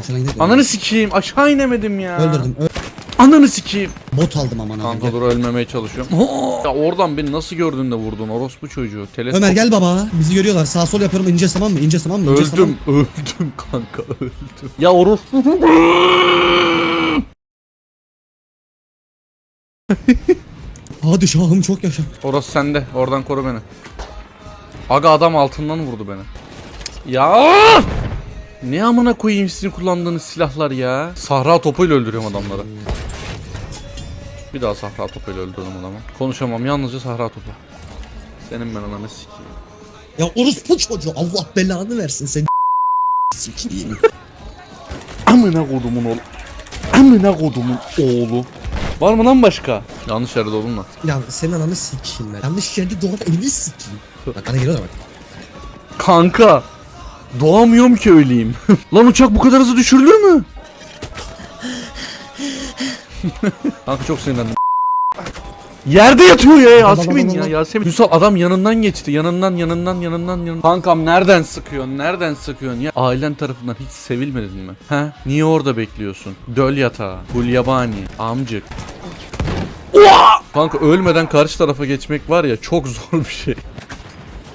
Aşağıdan gidelim. Ananı sikeyim aşağı inemedim ya. Öldürdüm. Ö- Ananı sikeyim. Bot aldım aman Kanka abi. dur ölmemeye çalışıyorum. ya oradan beni nasıl gördün de vurdun orospu çocuğu. Teleskop. Ömer gel baba. Bizi görüyorlar. Sağ sol yapıyorum. İnce tamam mı? İnce tamam mı? İnce Öldüm, öldüm kanka öldüm. Ya orospu. Hadi şahım çok yaşa. Orası sende. Oradan koru beni. Aga adam altından vurdu beni. Ya! Ne amına koyayım sizin kullandığınız silahlar ya? Sahra topuyla öldürüyorum adamları. Bir daha sahra topuyla öldürdüm adamı. Konuşamam yalnızca sahra topu. Senin ben ananı sikeyim. Ya orospu çocuğu. Allah belanı versin seni. Sikeyim. Amına kodumun oğlu. Amına kodumun oğlu. Var mı lan başka? Yanlış yerde oldum da. ya senin ananı sikeyim ben. Yanlış yerde doğup elini sikeyim. Bak bana geliyorlar bak. Kanka. Doğamıyorum ki öleyim. Lan uçak bu kadar hızlı düşürülür mü? Kanka çok sinirlendim. Yerde yatıyor ya Yasemin ya Yasemin. Ünsal adam yanından geçti. Yanından yanından yanından yanından. Kankam nereden sıkıyorsun? Nereden sıkıyorsun ya? Ailen tarafından hiç sevilmedin mi? He? Niye orada bekliyorsun? Döl yatağı, gulyabani, amcık. Kanka ölmeden karşı tarafa geçmek var ya çok zor bir şey.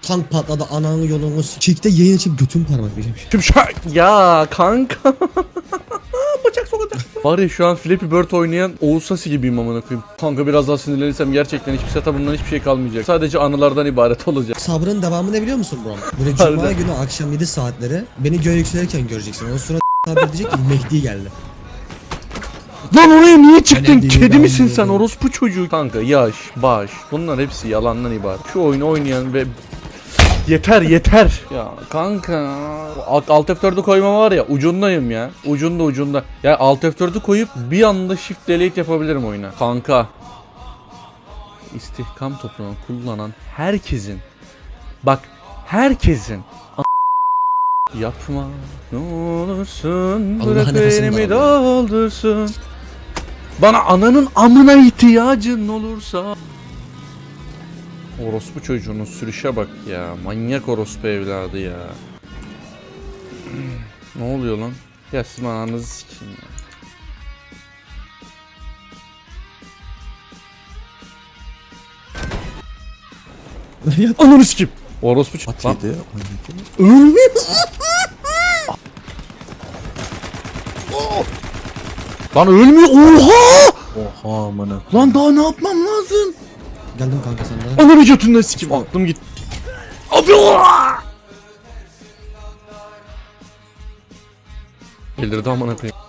Tank patladı ananı yolunu sikikte yayın açıp götüm parmak diyeceğim. Şimdi ya kanka. Bıçak sokacak. Var ya şu an Flappy Bird oynayan Oğuz Sasi gibiyim amına koyayım. Kanka biraz daha sinirlenirsem gerçekten hiçbir setup'ımdan hiçbir şey kalmayacak. Sadece anılardan ibaret olacak. Sabrın devamı ne biliyor musun bro? Böyle cuma Harbiden. günü akşam 7 saatleri beni göğe yükselirken göreceksin. Ondan sonra haber diyecek ki Mehdi geldi. Lan oraya niye çıktın? Önemli değil, Kedi ben misin sen bilmiyorum. orospu çocuğu? Kanka yaş, baş bunlar hepsi yalandan ibaret. Şu oyunu oynayan ve Yeter yeter. Ya kanka alt alt F4'ü koymama var ya ucundayım ya. Ucunda ucunda. Ya alt F4'ü koyup bir anda shift delete yapabilirim oyuna. Kanka. İstihkam toprağını kullanan herkesin bak herkesin yapma ne olursun Allah bırak elimi doldursun bana ananın amına ihtiyacın olursa Orospu çocuğunun sürüşe bak ya. Manyak orospu evladı ya. ne oluyor lan? Ya sizin ananızı sikeyim ya. Ananı sikeyim. Orospu çocuğu. Lan. Ölmüyor. Lan ölmüyor. Oha! Oha amına. Lan daha ne yapmam lazım? Geldim kanka sen de. Ananı götünden sikeyim. Aklım gitti. Abi! Delirdi amına koyayım.